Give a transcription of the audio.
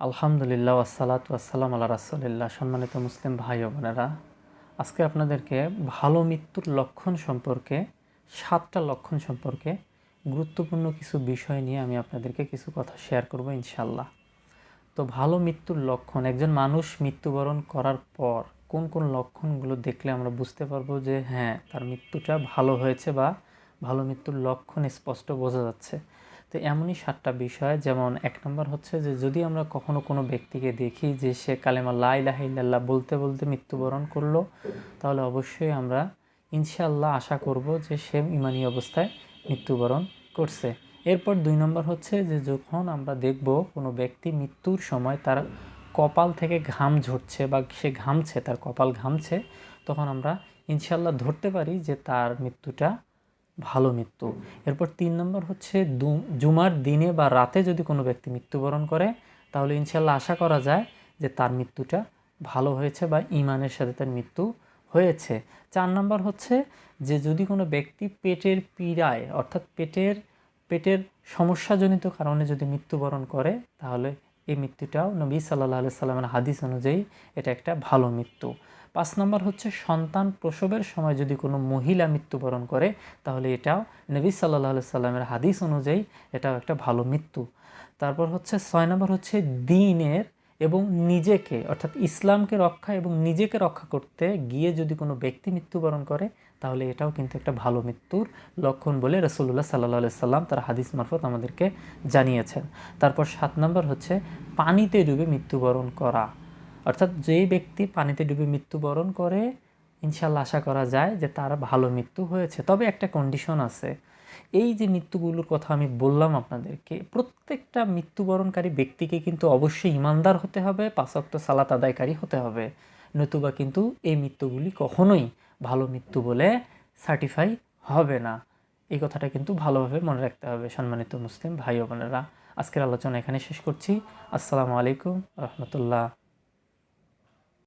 আলহামদুলিল্লাহ আসসালাত আসসালাম আল্লাহ রাসুলিল্লাহ। সম্মানিত মুসলিম ভাই ও বোনেরা, আজকে আপনাদেরকে ভালো মৃত্যুর লক্ষণ সম্পর্কে, সাতটা লক্ষণ সম্পর্কে গুরুত্বপূর্ণ কিছু বিষয় নিয়ে আমি আপনাদেরকে কিছু কথা শেয়ার করব ইনশাল্লাহ তো ভালো মৃত্যুর লক্ষণ, একজন মানুষ মৃত্যুবরণ করার পর কোন কোন লক্ষণগুলো দেখলে আমরা বুঝতে পারব যে হ্যাঁ তার মৃত্যুটা ভালো হয়েছে বা ভালো মৃত্যুর লক্ষণ স্পষ্ট বোঝা যাচ্ছে। তো এমনই সাতটা বিষয়, যেমন এক নম্বর হচ্ছে যে যদি আমরা কখনো কোনো ব্যক্তিকে দেখি যে সে কালেমা লা ইলাহা ইল্লাল্লাহ বলতে বলতে মৃত্যুবরণ করল, তাহলে অবশ্যই আমরা ইনশাআল্লাহ আশা করব যে সে ইমানি অবস্থায় মৃত্যুবরণ করছে। এরপর দুই নম্বর হচ্ছে যে যখন আমরা দেখব কোনো ব্যক্তি মৃত্যুর সময় তার কপাল থেকে ঘাম ঝরছে বা সে ঘামছে, তার কপাল ঘামছে, তখন আমরা ইনশাল্লাহ ধরতে পারি যে তার মৃত্যুটা ভালো মৃত্যু। এরপর তিন নম্বর হচ্ছে জুমার দিনে বা রাতে যদি কোনো ব্যক্তি মৃত্যুবরণ করে, তাহলে ইনশাল্লাহ আশা করা যায় যে তার মৃত্যুটা ভালো হয়েছে বা ইমানের সাথে তার মৃত্যু হয়েছে। চার নম্বর হচ্ছে যে যদি কোনো ব্যক্তি পেটের পীড়ায়, অর্থাৎ পেটের পেটের সমস্যাজনিত কারণে যদি মৃত্যুবরণ করে, তাহলে এই মৃত্যুটাও নবী সাল্লাহ আলি সাল্লামের হাদিস অনুযায়ী এটা একটা ভালো মৃত্যু। পাঁচ নম্বর হচ্ছে সন্তান প্রসবের সময় যদি কোনো মহিলা মৃত্যুবরণ করে, তাহলে এটাও নবী সাল্লাহ আলি সাল্লামের হাদিস অনুযায়ী এটাও একটা ভালো মৃত্যু। তারপর হচ্ছে ছয় নম্বর হচ্ছে দিনের এবং নিজেকে, অর্থাৎ ইসলামকে রক্ষা এবং নিজেকে রক্ষা করতে গিয়ে যদি কোনো ব্যক্তি মৃত্যুবরণ করে, তাহলে এটাও কিন্তু একটা ভালো মৃত্যুর লক্ষণ বলে রসুল্লাহ সাল্লাহ সাল্লাম তার হাদিস মারফত আমাদেরকে জানিয়েছেন। তারপর সাত নম্বর হচ্ছে পানিতে ডুবে মৃত্যুবরণ করা। অর্থাৎ যেই ব্যক্তি পানিতে ডুবে মৃত্যুবরণ করে ইনশাল্লাহ আশা করা যায় যে তার ভালো মৃত্যু হয়েছে। তবে একটা কন্ডিশন আছে এই যে মৃত্যুগুলোর কথা আমি বললাম আপনাদেরকে, প্রত্যেকটা মৃত্যুবরণকারী ব্যক্তিকে কিন্তু অবশ্যই ইমানদার হতে হবে পাঁচক্ত সালাত আদায়কারী হতে হবে। নতুবা কিন্তু এই মৃত্যুগুলি কখনোই ভালো মৃত্যু বলে সার্টিফাই হবে না। এই কথাটা কিন্তু ভালোভাবে মনে রাখতে হবে সম্মানিত মুসলিম ভাই বোনেরা। আজকের আলোচনা এখানে শেষ করছি। আসসালামু আলাইকুম, রহমতুল্লাহ।